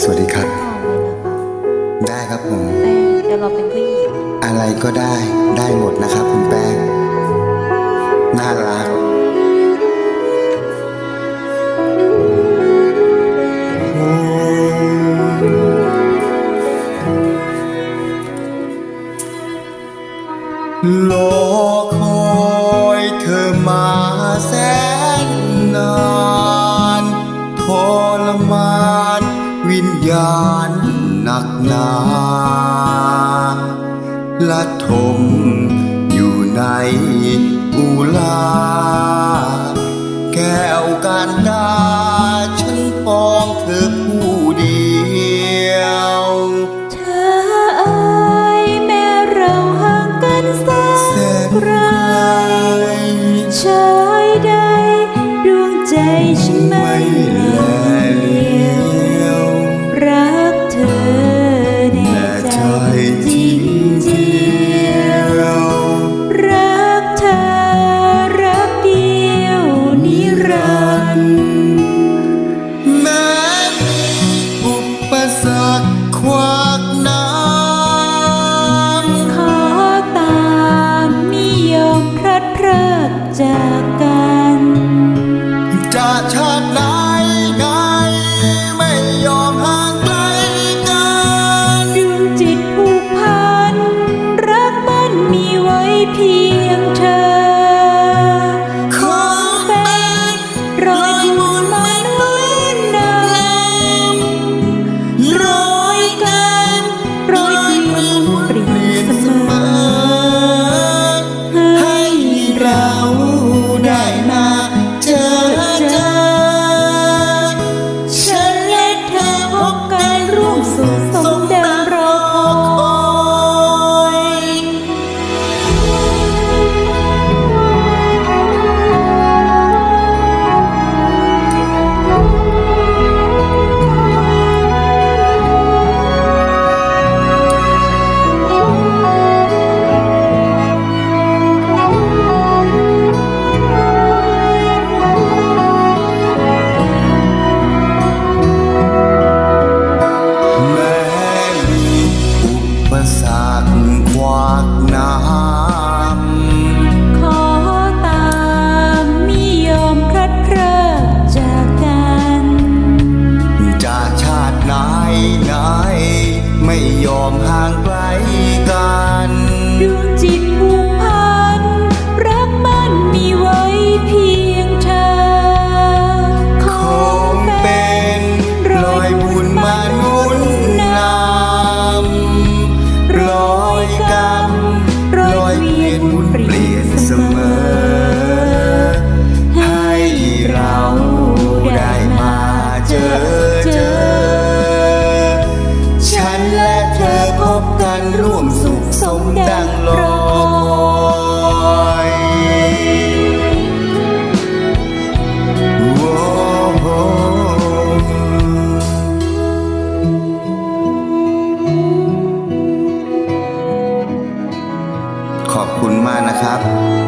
สวัสดีครับมากเลยนะคะได้ครับผมแต่เดี๋ยวเราเป็นผู้หญิงอะไรก็ได้ได้หมดนะครับคุณแป้ง น่ารักรอคอยเธอมาแสนนานทรมาน วิญญาณหนักหนาละทมอยู่ในอุลา แก้วการดาฉัน céu. ขวอตามมิยมพลัดพรากจากกัน จะชาติไหนไหน ไม่ยอมห่างไกลกันดวงจิตผูพันรักมันมีไวเพียงเธอ คงเป็นรอยบุญมานุนนำรอ คุณมากนะครับ